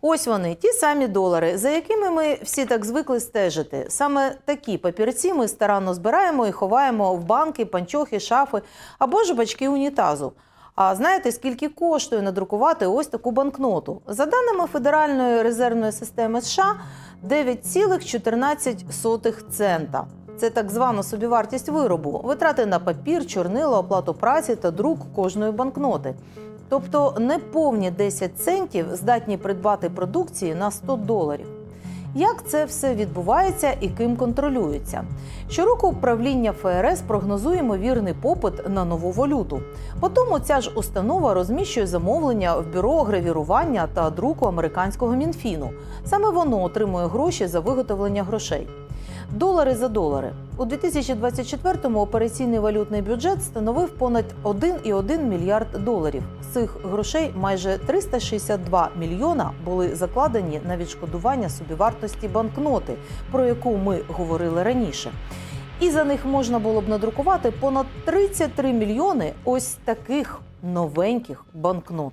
Ось вони, ті самі долари, за якими ми всі так звикли стежити. Саме такі папірці ми старанно збираємо і ховаємо в банки, панчохи, шафи або ж бачки унітазу. А знаєте, скільки коштує надрукувати ось таку банкноту? За даними Федеральної резервної системи США, 9,14 цента. Це так звана собівартість виробу, витрати на папір, чорнило, оплату праці та друк кожної банкноти. Тобто неповні 10 центів здатні придбати продукції на 100 доларів. Як це все відбувається і ким контролюється? Щороку управління ФРС прогнозує ймовірний попит на нову валюту. Потім ця ж установа розміщує замовлення в бюро гравірування та друку американського мінфіну. Саме воно отримує гроші за виготовлення грошей. Долари за долари у 2024-му операційний валютний бюджет становив понад 1,1 мільярд доларів. З цих грошей майже 362 мільйона були закладені на відшкодування собівартості банкноти, про яку ми говорили раніше. І за них можна було б надрукувати понад 33 мільйони ось таких новеньких банкнот.